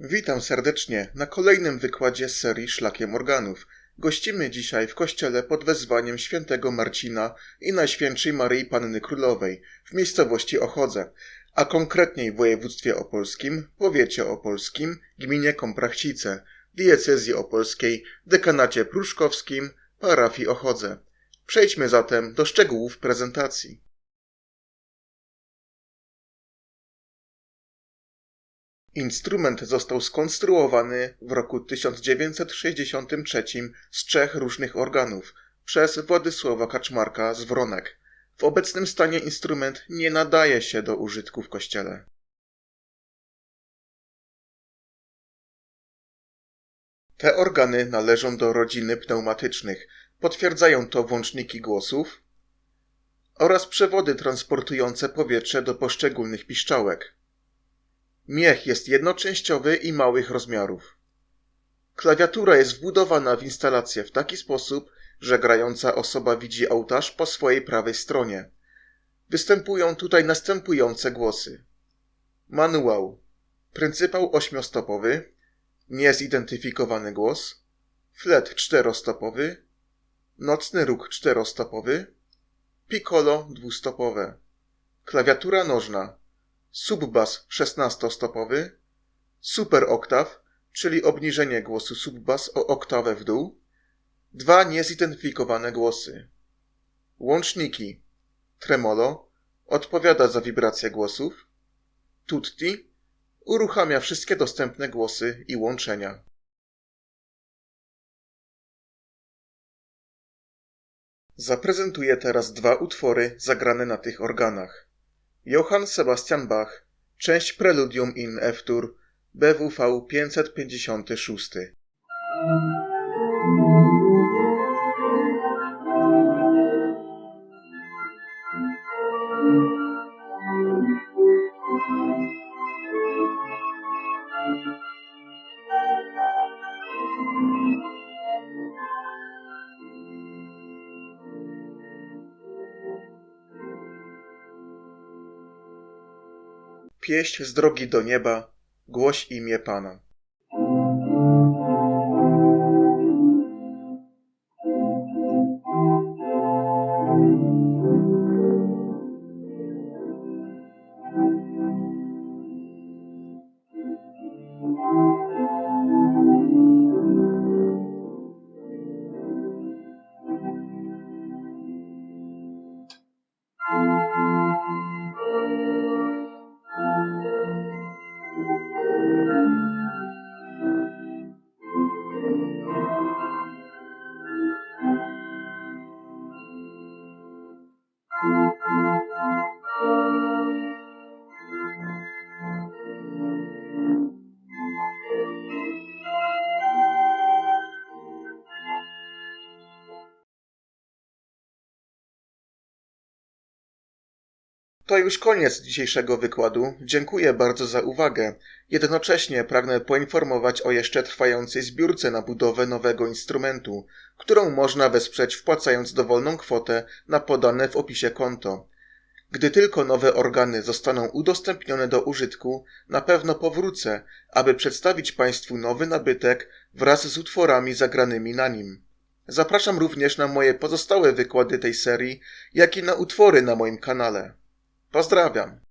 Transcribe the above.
Witam serdecznie na kolejnym wykładzie serii Szlakiem Organów. Gościmy dzisiaj w kościele pod wezwaniem świętego Marcina i Najświętszej Maryi Panny Królowej w miejscowości Ochodze, a konkretniej w województwie opolskim, powiecie opolskim, gminie Komprachcice, diecezji opolskiej, dekanacie pruszkowskim, parafii Ochodze. Przejdźmy zatem do szczegółów prezentacji. Instrument został skonstruowany w roku 1963 z trzech różnych organów przez Władysława Kaczmarka z Wronek. W obecnym stanie instrument nie nadaje się do użytku w kościele. Te organy należą do rodziny pneumatycznych. Potwierdzają to włączniki głosów oraz przewody transportujące powietrze do poszczególnych piszczałek. Miech jest jednoczęściowy i małych rozmiarów. Klawiatura jest wbudowana w instalację w taki sposób, że grająca osoba widzi ołtarz po swojej prawej stronie. Występują tutaj następujące głosy. Manuał. Pryncypał ośmiostopowy. Niezidentyfikowany głos. Flet czterostopowy. Nocny róg czterostopowy. Piccolo dwustopowe. Klawiatura nożna subbas 16-stopowy, super oktaw, czyli obniżenie głosu subbas o oktawę w dół, dwa niezidentyfikowane głosy. Łączniki tremolo odpowiada za wibrację głosów, tutti uruchamia wszystkie dostępne głosy i łączenia. Zaprezentuję teraz dwa utwory zagrane na tych organach. Johann Sebastian Bach, część Preludium in F-dur, BWV 556. Pieśń z drogi do nieba, głoś imię Pana. To już koniec dzisiejszego wykładu. Dziękuję bardzo za uwagę. Jednocześnie pragnę poinformować o jeszcze trwającej zbiórce na budowę nowego instrumentu, którą można wesprzeć wpłacając dowolną kwotę na podane w opisie konto. Gdy tylko nowe organy zostaną udostępnione do użytku, na pewno powrócę, aby przedstawić Państwu nowy nabytek wraz z utworami zagranymi na nim. Zapraszam również na moje pozostałe wykłady tej serii, jak i na utwory na moim kanale. Pozdrawiam.